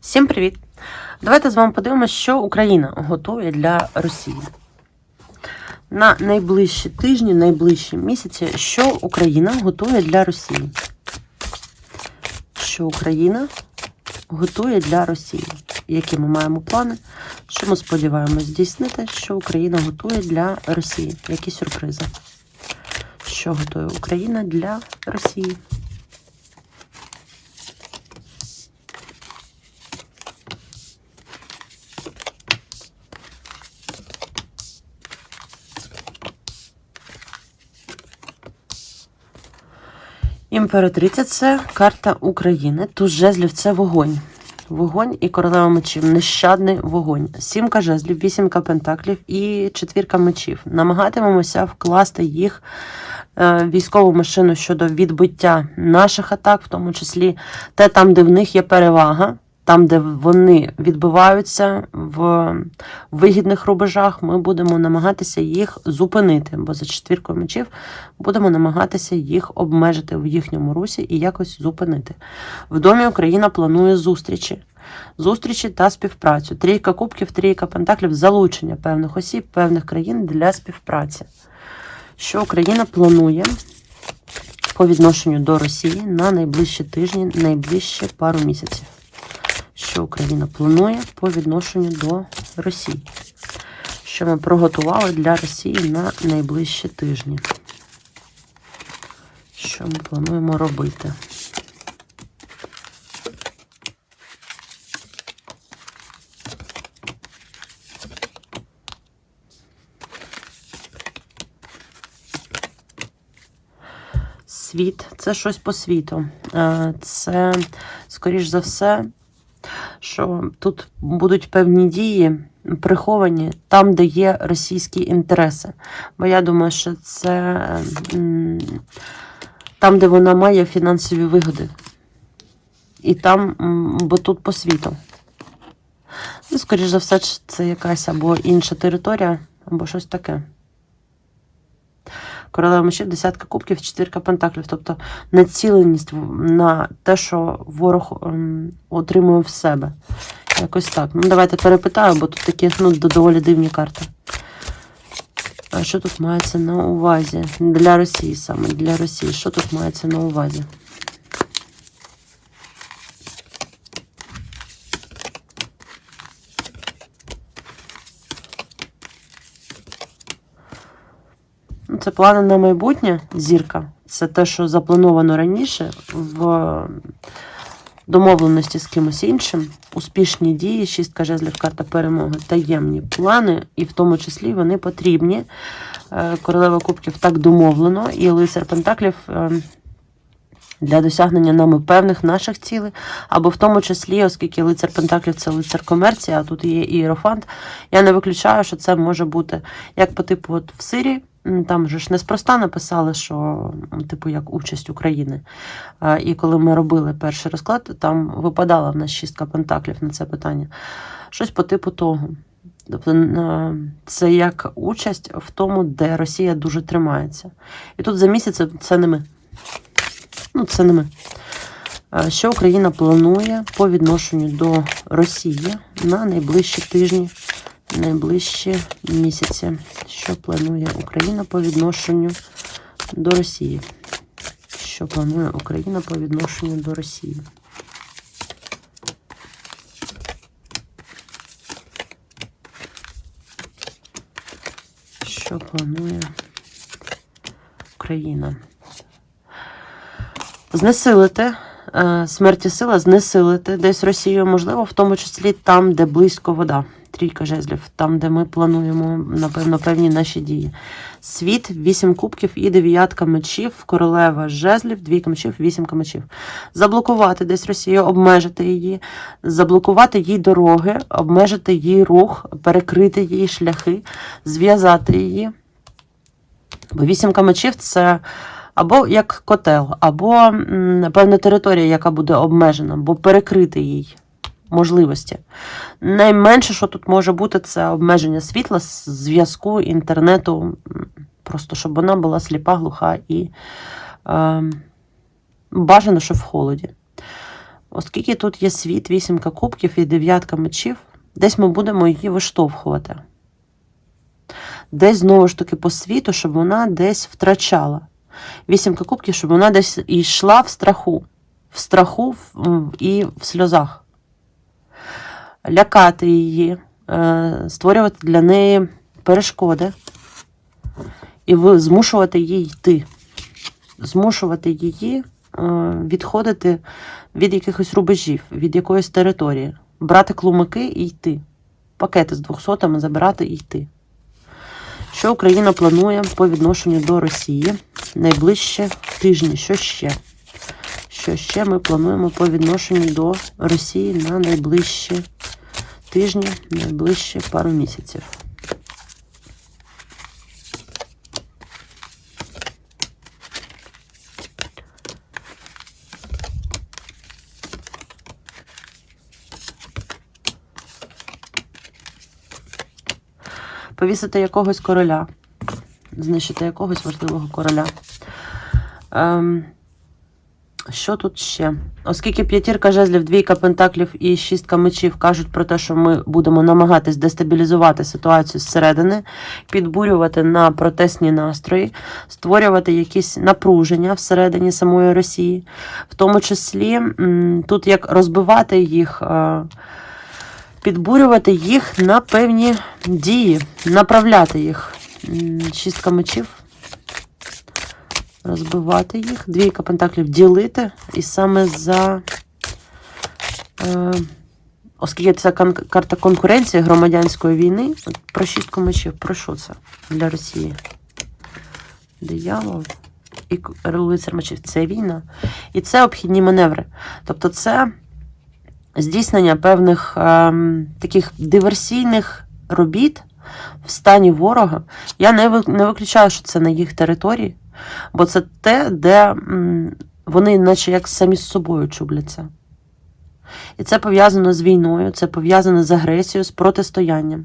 Всім привіт! Давайте з вами подивимося, що Україна готує для Росії. На найближчі тижні, найближчі місяці, що Україна готує для Росії. Що Україна готує для Росії. Які ми маємо плани, що ми сподіваємось здійснити, що Україна готує для Росії. Які сюрпризи? Що готує Україна для Росії? Імператриця це карта України. Туз жезлів це вогонь. Вогонь і королева мечів. Нещадний вогонь. Сімка жезлів, вісімка пентаклів і четвірка мечів. Намагатимемося вкласти їх е, військову машину щодо відбиття наших атак, в тому числі те там, де в них є перевага. Там, де вони відбиваються в вигідних рубежах, ми будемо намагатися їх зупинити, бо за четвіркою мечів будемо намагатися їх обмежити в їхньому русі і якось зупинити. В домі Україна планує зустрічі. Зустрічі та співпрацю. Трійка кубків, трійка пентаклів, залучення певних осіб, певних країн для співпраці. Що Україна планує по відношенню до Росії на найближчі тижні, найближчі пару місяців що Україна планує по відношенню до Росії, що ми приготували для Росії на найближчі тижні. Що ми плануємо робити? Світ це щось по світу. Е, Це, скоріш за все, що тут будуть певні дії приховані там, де є російські інтереси. Бо я думаю, що це там, де вона має фінансові вигоди. І там, бо тут по світу. Ну, скоріш за все, це якась або інша територія, або щось таке. Королева мечів, десятка кубків, четвірка пентаклів. Тобто націленість на те, що ворог ем, отримує в себе. Якось так. Ну, давайте перепитаю, бо тут такі ну, доволі дивні карти. А що тут мається на увазі? Для Росії саме, для Росії. Що тут мається на увазі? Це плани на майбутнє, зірка. Це те, що заплановано раніше в домовленості з кимось іншим. Успішні дії, шістка жезлів, карта перемоги, таємні плани, і в тому числі вони потрібні. Е, Королева Кубків так домовлено, і лицар Пентаклів е, для досягнення нами певних наших цілей, або в тому числі, оскільки лицар Пентаклів це лицар комерції, а тут є ієрофант, я не виключаю, що це може бути як по типу от в Сирії. Там же ж неспроста написали, що типу як участь України. І коли ми робили перший розклад, там випадала в нас шістка пентаклів на це питання. Щось по типу того. Тобто це як участь в тому, де Росія дуже тримається. І тут за місяць це не ми. Ну, це не ми. Що Україна планує по відношенню до Росії на найближчі тижні, найближчі місяці? Що планує Україна по відношенню до Росії? Що планує Україна по відношенню до Росії? Що планує Україна? Знесилити е, смерті сила, знесилити десь Росію, можливо, в тому числі там, де близько вода. Трійка жезлів, там, де ми плануємо, напевно, певні наші дії. Світ, вісім кубків і дев'ятка мечів, королева жезлів, двійка мечів, вісімка мечів. Заблокувати десь Росію, обмежити її, заблокувати їй дороги, обмежити їй рух, перекрити її шляхи, зв'язати її. Бо вісімка мечів це або як котел, або певна територія, яка буде обмежена, бо перекрити їй можливості. Найменше, що тут може бути, це обмеження світла, зв'язку, інтернету, просто щоб вона була сліпа, глуха і е, бажано, що в холоді. Оскільки тут є світ, вісімка кубків і дев'ятка мечів, десь ми будемо її виштовхувати. Десь знову ж таки по світу, щоб вона десь втрачала. Вісімка кубків, щоб вона десь йшла в страху. В страху і в сльозах. Лякати її, е, створювати для неї перешкоди і змушувати її йти. Змушувати її е, відходити від якихось рубежів, від якоїсь території, брати клумаки і йти. Пакети з двохсотами забирати і йти. Що Україна планує по відношенню до Росії найближче тижні? Що ще? Що ще ми плануємо по відношенню до Росії на найближчі тижні, найближчі пару місяців? Повісити якогось короля, знищити якогось важливого короля. Ем, що тут ще? Оскільки п'ятірка жезлів, двійка пентаклів і шістка мечів кажуть про те, що ми будемо намагатись дестабілізувати ситуацію зсередини, підбурювати на протестні настрої, створювати якісь напруження всередині самої Росії, в тому числі тут як розбивати їх. Підбурювати їх на певні дії, направляти їх. Шістка мечів розбивати їх, двійка пентаклів ділити, і саме за. Е, оскільки це карта конкуренції громадянської війни, про шістку мечів, про що це для Росії? Диявол і лицар мечів. Це війна. І це обхідні маневри. Тобто, це здійснення певних ем, таких диверсійних робіт в стані ворога. Я не виключаю, що це на їх території, бо це те, де вони, наче як самі з собою чубляться. І це пов'язано з війною, це пов'язано з агресією, з протистоянням.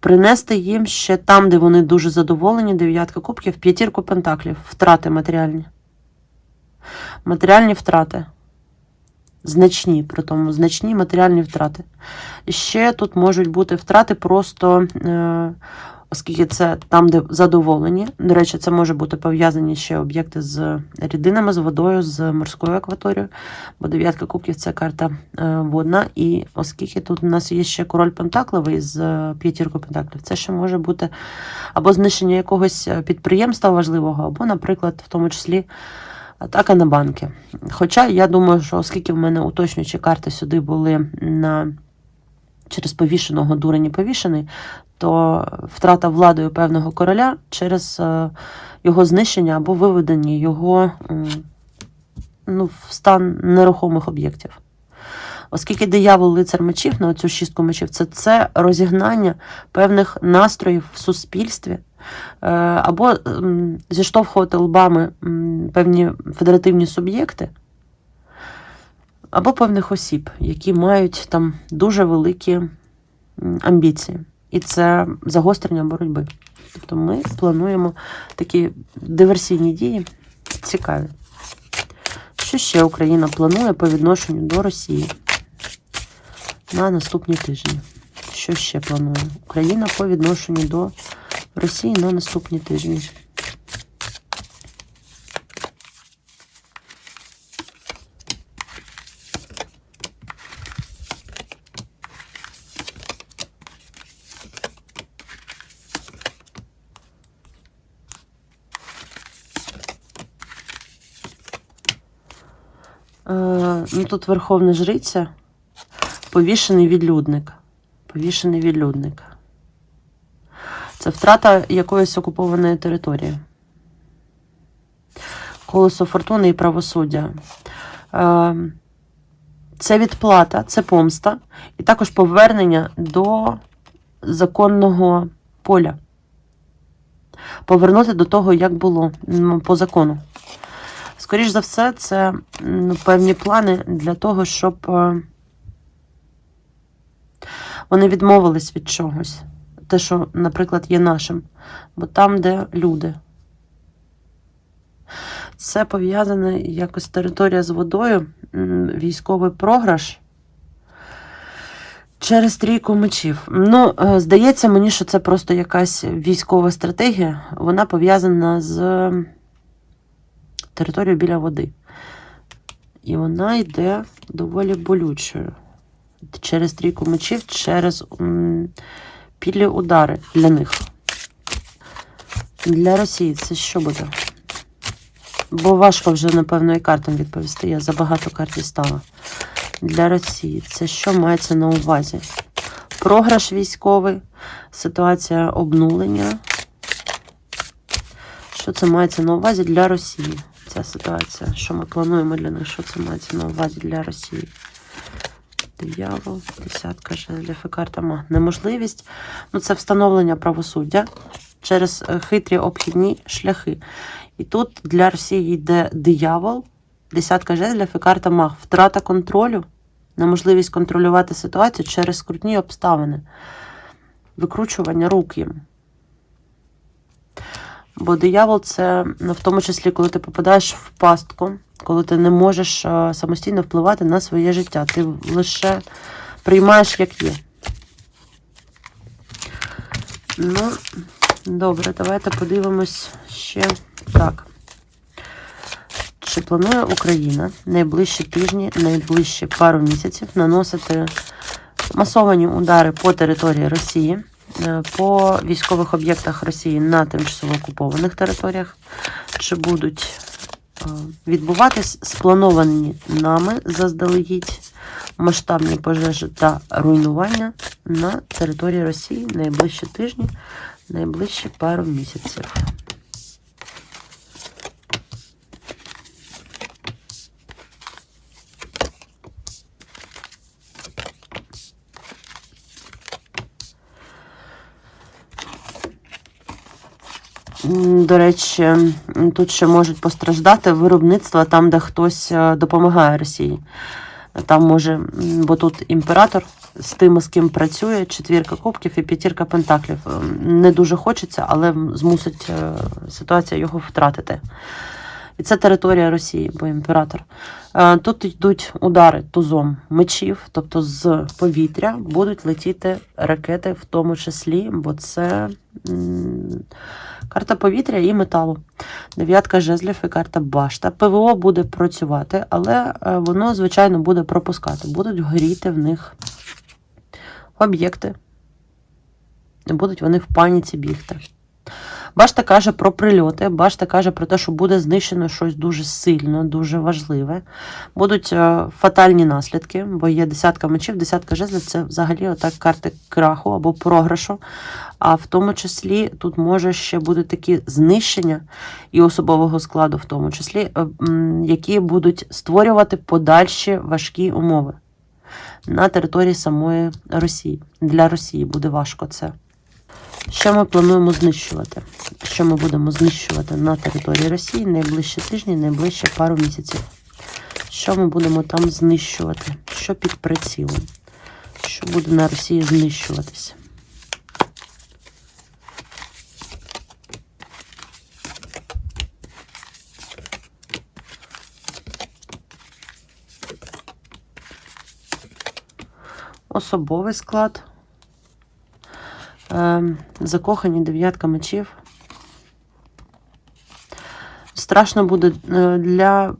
Принести їм ще там, де вони дуже задоволені, дев'ятка кубків, п'ятірку пентаклів, втрати матеріальні. Матеріальні втрати. Значні, при тому значні матеріальні втрати. Ще тут можуть бути втрати просто, е, оскільки це там, де задоволені. До речі, це може бути пов'язані ще об'єкти з рідинами, з водою, з морською акваторією, бо дев'ятка кубків це карта е, водна. І оскільки тут у нас є ще король Пентакловий з е, п'ятіркою Пентаклів, це ще може бути або знищення якогось е, підприємства важливого, або, наприклад, в тому числі атака на банки. Хоча я думаю, що оскільки в мене уточнюючі карти сюди були на через повішеного дурені повішений, то втрата владою певного короля через е, його знищення або виведення його ну, в стан нерухомих об'єктів. Оскільки диявол лицар мечів на цю шістку мечів, це, це розігнання певних настроїв в суспільстві, е, або зіштовхувати лбами певні федеративні суб'єкти, або певних осіб, які мають там дуже великі амбіції. І це загострення боротьби. Тобто ми плануємо такі диверсійні дії цікаві. Що ще Україна планує по відношенню до Росії на наступні тижні? Що ще планує Україна по відношенню до Росії на наступні тижні? Е, ну, тут Верховна Жриця, повішений відлюдник. Повішений відлюдник. Це втрата якоїсь окупованої території. Колесо фортуни і правосуддя. Е, Це відплата, це помста, і також повернення до законного поля. Повернути до того, як було по закону. Скоріш за все, це м, певні плани для того, щоб е, вони відмовились від чогось. Те, що, наприклад, є нашим. Бо там, де люди. Це пов'язане якось територія з водою, військовий програш. Через трійку мечів. Ну, е, здається мені, що це просто якась військова стратегія. Вона пов'язана з територією біля води. І вона йде доволі болючою. Через трійку мечів, через м, підлі удари для них. Для Росії це що буде? Бо важко вже, напевно, і картам відповісти. Я забагато карт дістала. Для Росії це що мається на увазі? Програш військовий, ситуація обнулення. Що це мається на увазі для Росії? Ця ситуація. Що ми плануємо для них? Що це мається на увазі для Росії? Диявол, десятка жезлів і карта маг. Неможливість. Ну, це встановлення правосуддя через е, хитрі обхідні шляхи. І тут для Росії йде диявол, десятка жезлів і карта маг. Втрата контролю, неможливість контролювати ситуацію через скрутні обставини, викручування рук їм. Бо диявол це ну, в тому числі, коли ти попадаєш в пастку, коли ти не можеш е, самостійно впливати на своє життя. Ти лише приймаєш, як є. Ну, добре, давайте подивимось ще так. Чи планує Україна найближчі тижні, найближчі пару місяців наносити масовані удари по території Росії, по військових об'єктах Росії на тимчасово окупованих територіях? Чи будуть е, відбуватись сплановані нами заздалегідь масштабні пожежі та руйнування на території Росії найближчі тижні, найближчі пару місяців? До речі, тут ще можуть постраждати виробництва там, де хтось е, допомагає Росії. Там може, бо тут імператор з тими, з ким працює, четвірка кубків і п'ятірка пентаклів. Не дуже хочеться, але змусить е, ситуація його втратити. І це територія Росії, бо імператор. Е, Тут йдуть удари тузом мечів, тобто з повітря будуть летіти ракети, в тому числі, бо це карта повітря і металу. Дев'ятка жезлів і карта башта. ПВО буде працювати, але е, воно, звичайно, буде пропускати. Будуть горіти в них об'єкти. І будуть вони в паніці бігти. Башта каже про прильоти, башта каже про те, що буде знищено щось дуже сильно, дуже важливе. Будуть е, фатальні наслідки, бо є десятка мечів, десятка жезлів це взагалі отак карти краху або програшу. А в тому числі тут може ще бути такі знищення і особового складу, в тому числі, е, які будуть створювати подальші важкі умови на території самої Росії. Для Росії буде важко це. Що ми плануємо знищувати? Що ми будемо знищувати на території Росії найближчі тижні, найближчі пару місяців? Що ми будемо там знищувати? Що під прицілом? Що буде на Росії знищуватися? Особовий склад. Ем, закохані дев'ятка мечів. Страшно буде е, для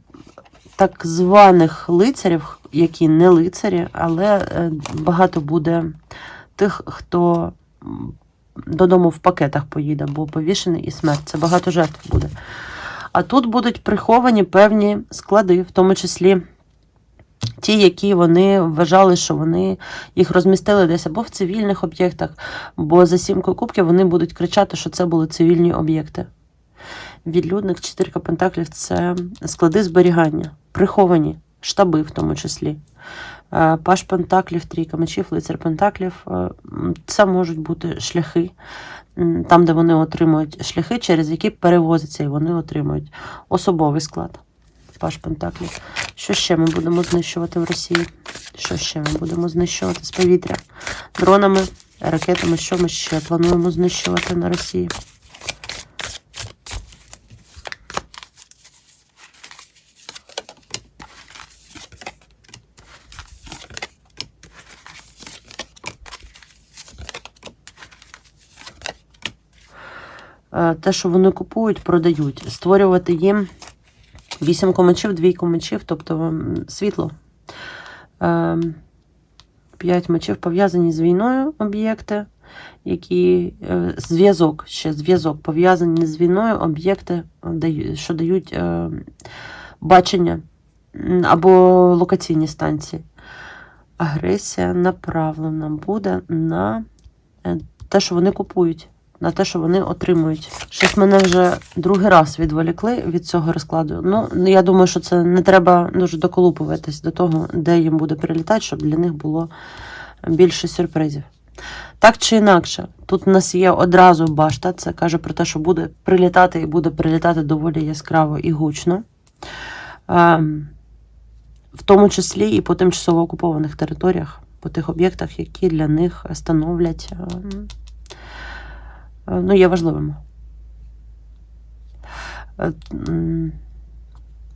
так званих лицарів, які не лицарі, але е, багато буде тих, хто додому в пакетах поїде, бо повішений і смерть. Це багато жертв буде. А тут будуть приховані певні склади, в тому числі ті, які вони вважали, що вони їх розмістили десь або в цивільних об'єктах, бо за сімкою кубків вони будуть кричати, що це були цивільні об'єкти. Відлюдник, чотирка пентаклів це склади зберігання, приховані, штаби в тому числі. Е, Паш пентаклів, трійка мечів, лицар пентаклів. е, Це можуть бути шляхи, там, де вони отримують шляхи, через які перевозяться, і вони отримують особовий склад. Паш Пентаклі. Що ще ми будемо знищувати в Росії? Що ще ми будемо знищувати з повітря? Дронами, ракетами, що ми ще плануємо знищувати на Росії? Е, те, що вони купують, продають, створювати їм вісімку мечів, двійку мечів, тобто світло. Ем, П'ять мечів пов'язані з війною об'єкти, які е, зв'язок, ще зв'язок пов'язані з війною об'єкти, що дають е, бачення або локаційні станції. Агресія направлена буде на е, те, що вони купують, на те, що вони отримують. Щось мене вже другий раз відволікли від цього розкладу. Ну, я думаю, що це не треба дуже доколупуватись до того, де їм буде прилітати, щоб для них було більше сюрпризів. Так чи інакше, тут в нас є одразу башта. Це каже про те, що буде прилітати і буде прилітати доволі яскраво і гучно. Ем, в тому числі і по тимчасово окупованих територіях, по тих об'єктах, які для них становлять, ем, ну, є важливими. Е,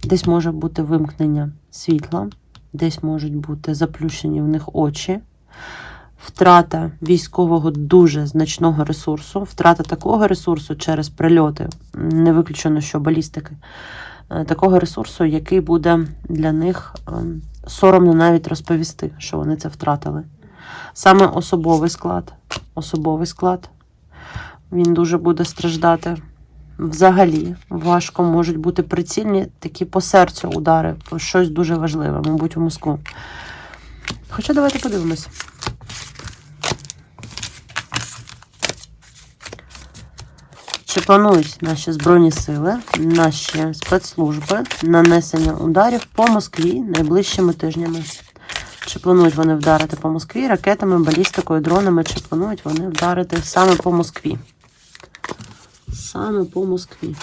Десь може бути вимкнення світла, десь можуть бути заплющені в них очі, втрата військового дуже значного ресурсу, втрата такого ресурсу через прильоти, не виключено, що балістики, е, такого ресурсу, який буде для них ем, соромно навіть розповісти, що вони це втратили. Саме особовий склад. Особовий склад. Він дуже буде страждати. Взагалі, важко можуть бути прицільні такі по серцю удари, щось дуже важливе, мабуть, у Москву. Хоча давайте подивимось. Чи планують наші Збройні сили, наші спецслужби нанесення ударів по Москві найближчими тижнями? Чи планують вони вдарити по Москві ракетами, балістикою, дронами, чи планують вони вдарити саме по Москві? Саме по Москві.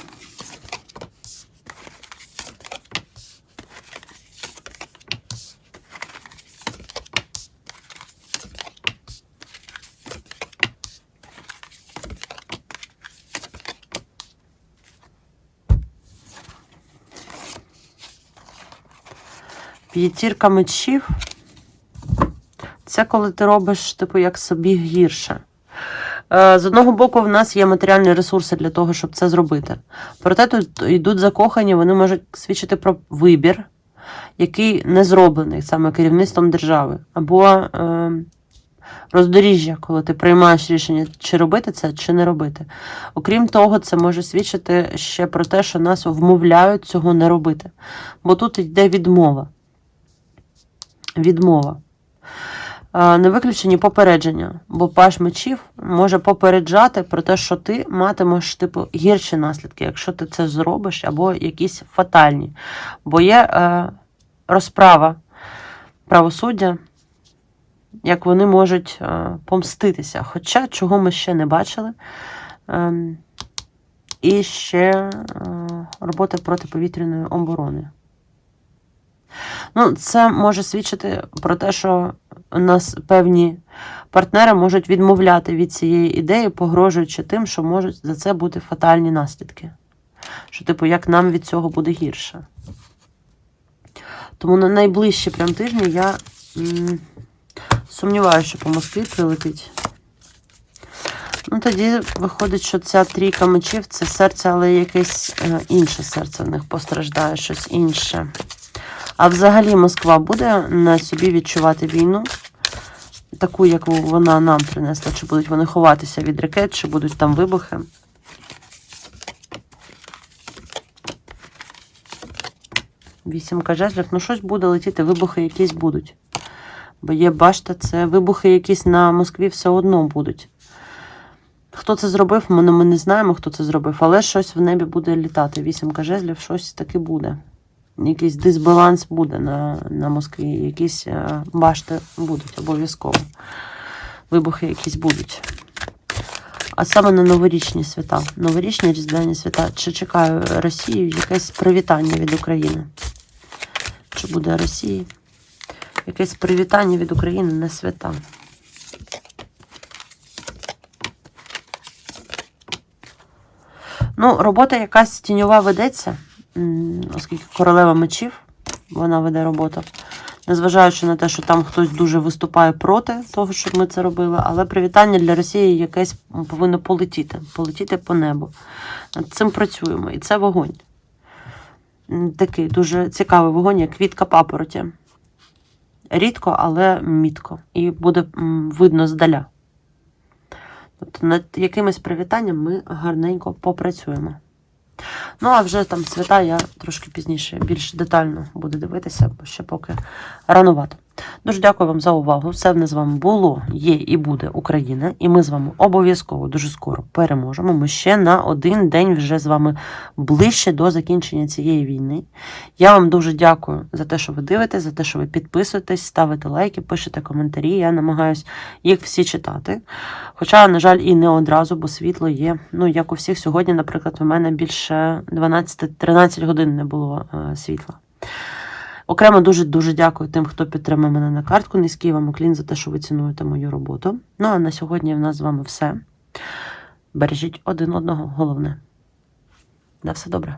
П'ятірка мечів. Це коли ти робиш, типу, як собі гірше. Е, З одного боку, в нас є матеріальні ресурси для того, щоб це зробити. Проте тут йдуть закохані, вони можуть свідчити про вибір, який не зроблений саме керівництвом держави. Або е, роздоріжжя, коли ти приймаєш рішення, чи робити це, чи не робити. Окрім того, це може свідчити ще про те, що нас вмовляють цього не робити. Бо тут йде відмова. Відмова. Е, Не виключені попередження, бо паш мечів може попереджати про те, що ти матимеш типу гірші наслідки, якщо ти це зробиш, або якісь фатальні. Бо є е, розправа правосуддя, як вони можуть е, помститися. Хоча чого ми ще не бачили. Ем, і ще е, робота протиповітряної оборони. Ну, це може свідчити про те, що нас певні партнери можуть відмовляти від цієї ідеї, погрожуючи тим, що можуть за це бути фатальні наслідки. Що, типу, як нам від цього буде гірше. Тому на найближчі прям тижні я сумніваюся, що по Москві прилетить. Ну, тоді виходить, що ця трійка мечів це серце, але якесь е, інше серце в них постраждає, щось інше. А взагалі Москва буде на собі відчувати війну, таку, як вона нам принесла. Чи будуть вони ховатися від ракет, чи будуть там вибухи. Вісімка жезлів, ну щось буде летіти, вибухи якісь будуть. Бо є башта, це вибухи якісь на Москві все одно будуть. Хто це зробив, ми, ми не знаємо, хто це зробив, але щось в небі буде літати. Вісімка жезлів, щось таки буде. Якийсь дисбаланс буде на, на Москві, якісь е, башти будуть обов'язково. Вибухи якісь будуть. А саме на новорічні свята. Новорічні різдвяні свята. Чи чекаю Росію якесь привітання від України? Чи буде Росії? Якесь привітання від України на свята. Ну, робота якась тіньова ведеться, оскільки королева мечів, вона веде роботу. незважаючи на те, що там хтось дуже виступає проти того, щоб ми це робили, але привітання для Росії якесь повинно полетіти, полетіти по небу. Над цим працюємо. І це вогонь. Такий дуже цікавий вогонь, як квітка папороті. Рідко, але мітко. І буде видно здаля. Тобто над якимось привітанням ми гарненько попрацюємо. Ну, а вже там свята я трошки пізніше більш детально буду дивитися, бо ще поки ранувато. Дуже дякую вам за увагу. Все в нас з вами було, є і буде Україна. І ми з вами обов'язково дуже скоро переможемо. Ми ще на один день вже з вами ближче до закінчення цієї війни. Я вам дуже дякую за те, що ви дивитесь, за те, що ви підписуєтесь, ставите лайки, пишете коментарі. Я намагаюсь їх всі читати. Хоча, на жаль, і не одразу, бо світло є. Ну, як у всіх сьогодні, наприклад, у мене більше 12-13 годин не було е, світла. Окремо дуже дуже дякую тим, хто підтримує мене на картку. Низький вам уклін за те, що ви цінуєте мою роботу. Ну а на сьогодні в нас з вами все. Бережіть один одного, головне. На все добре.